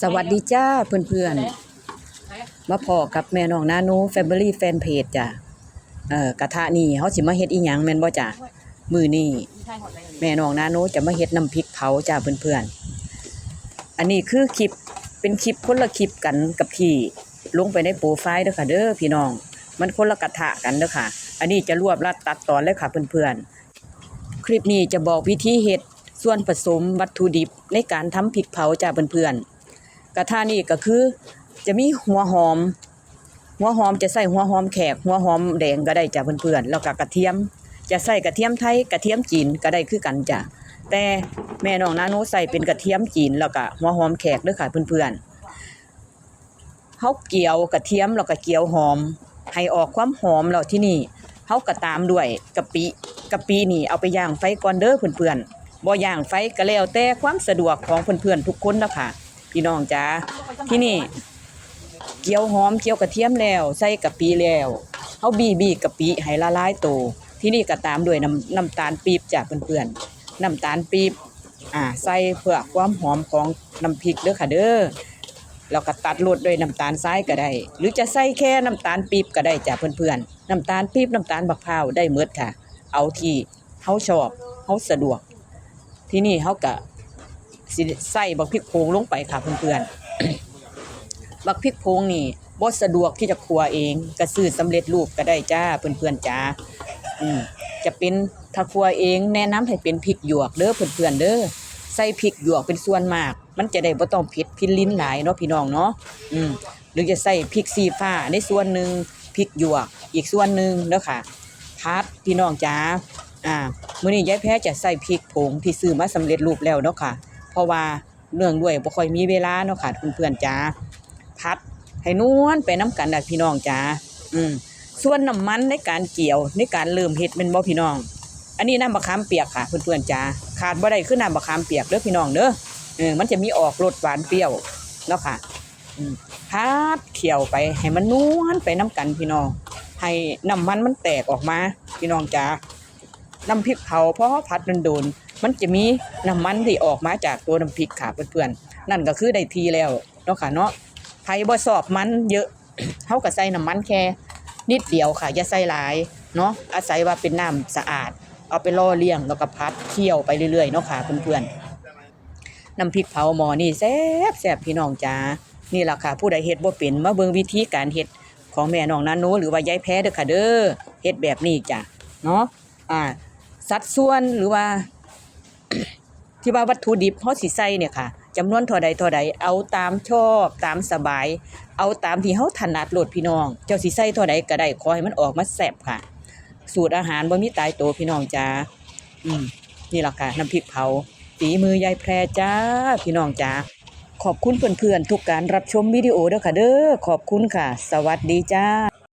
สวัสดีจ้าเพื่อนๆ มาพอกับแม่น้องนาโนแฟมิลี่แฟนเพจจ้ะเอ่อกระทะนี่เฮาสิมาเฮ็ดอีหยังแม่นบ่จ้ะมือนี้แม่น้องนาโนจะมาเฮ็ดน้ำพริกเผาจ้าเพื่อนๆ อันนี้คือคลิปเป็นคลิปคนละคลิปกันกับที่ลงไปในโปรไฟล์เด้อค่ะเด้อพี่น้อง มันคนละกระทะกันเด้อค่ะ อันนี้จะรวบรัดตัดตอนเลยค่ะเพื่อนๆ คลิปนี้จะบอกวิธีเฮ็ดส่วนผสมวัตถุดิบในการทำพริกเผาจ้าเพื่อนๆ กระทะนี่ก็คือ จะมีหัวหอม หัวหอมจะใส่หัวหอมแขก หัวหอมแดงก็ได้จ้ะเพื่อนๆแล้วก็กระเทียม จะใส่กระเทียมไทยกระเทียมจีนก็ได้คือกันจ้ะแต่แม่น้องนาโนใส่เป็นกระเทียมจีนแล้วก็หัวหอมแขกด้อค่ะเพื่อนๆเฮาเกี่ยวกระเทียมแล้วก็เกี่ยวหอม ให้ออกความหอมแล้วที่นี่เฮาก็ตามด้วยกะปิกะปินี่เอาไปย่างไฟก่อนเด้อเพื่อนๆบ่ย่างไฟก็แล้วแต่ความสะดวกของเพื่อนๆทุกคนนะค่ะ พี่น้องจ้าที่นี่ เกี๊ยวหอมเกี๊ยวกระเทียมแล้วใส่กะปิแล้วเฮาบี้บี้กะปิให้ละลายโตที่นี่ก็ตามด้วยน้ำน้ำตาลปี๊บจ้ะเพื่อนๆน้ำตาลปี๊บอ่าใส่เพื่อความหอมของน้ำพริกเด้อค่ะเด้อแล้วก็ตัดรสด้วยน้ำตาลทรายก็ได้ หรือจะใส่แค่น้ำตาลปี๊บก็ได้จ้ะเพื่อนๆน้ำตาลปี๊บน้ำตาลบักพร้าวได้หมดค่ะ เอาที่เฮาชอบเฮาสะดวก ที่นี่เฮาก็ สิใส่บักพริกโพงลงไปค่ะเพื่อนๆบักพริกโพงนี่บ่สะดวกที่จะครัวเองก็ซื้อสำเร็จรูปก็ได้จ้าเพื่อนๆจ้าอืมจะเป็นถ้าครัวเองแนะนำให้เป็นพริกหยวกเด้อเพื่อนๆเด้อใส่พริกหยวกเป็นส่วนมาก มันจะได้บ่ต้องเผ็ดพินลิ้นหลายเนาะพี่น้องเนาะอืมหรือจะใส่พริกสีฟ้าในส่วนหนึ่งพริกหยวกอีกส่วนหนึ่งเด้อค่ะพัดพี่น้องจ้าอ่ามื้อนี้ยายแพ้จะใส่พริกผงที่ซื้อมาสำเร็จรูปแล้วเนาะค่ะ เพราะว่าเนื่องด้วยบ่ค่อยมีเวลาเนาะค่ะเพื่อนๆจ้าพัดให้นวลไปน้ำกันได้พี่น้องจ้าอืมส่วนน้ำมันในการเกี่ยวในการเริ่มเฮ็ดแม่นบ่พี่น้อง อันนี้น้ำมะขามเปียกค่ะเพื่อนๆจ้าขาดบ่ได้คือน้ำมะขามเปียกเด้อพี่น้องเด้อเออมันจะมีออกรสหวานเปรี้ยวเนาะค่ะอืมพัดเคี่ยวไปให้มันนวลไปน้ำกันพี่น้อง ให้น้ำมันมันแตกออกมา พี่น้องจ้าน้ำพริกเผาเพราะผัดโดนๆ มันจะมีน้ำมันที่ออกมาจากตัวน้ำพริกค่ะเพื่อนๆนั่นก็คือได้ทีแล้วเนาะค่ะเนาะไผ่บ่ชอบมันเยอะเฮาก็ใส่น้ำมันแค่นิดเดียวค่ะอย่าใส่หลายเนาะอาศัยว่าเป็นน้ำสะอาด เอาไปล่อเลี้ยงแล้วก็พัดเคี่ยวไปเรื่อยๆเนาะค่ะเพื่อนๆน้ำพริกเผาหมอนี่แซ่บแซ่บพี่น้องจ้านี่แหละค่ะผู้ใดเฮ็ดบ่เป็นมาเบิ่งวิธีการเฮ็ดของแม่น้องนาโนหรือว่ายายแพ้เด้อค่ะเด้อเฮ็ดแบบนี้จ้ะเนาะอ่าสัดส่วนหรือว่า ที่ว่าวัตถุดิบเฮาสิใส่เนี่ยค่ะจำนวนเท่าใดเท่าใดเอาตามชอบตามสบาย เอาตามที่เฮาถนัดโลดพี่น้อง เจ้าสิใส่เท่าใดก็ได้ขอให้มันออกมาแซ่บค่ะ สูตรอาหารบ่มีตายตัวพี่น้องจ้าอืมนี่ล่ะค่ะน้ำพริกเผาฝีมือยายแพรจ้าพี่น้องจ้าขอบคุณเพื่อนๆทุกการรับชมวิดีโอเด้อค่ะเด้อขอบคุณค่ะ สวัสดีจ้า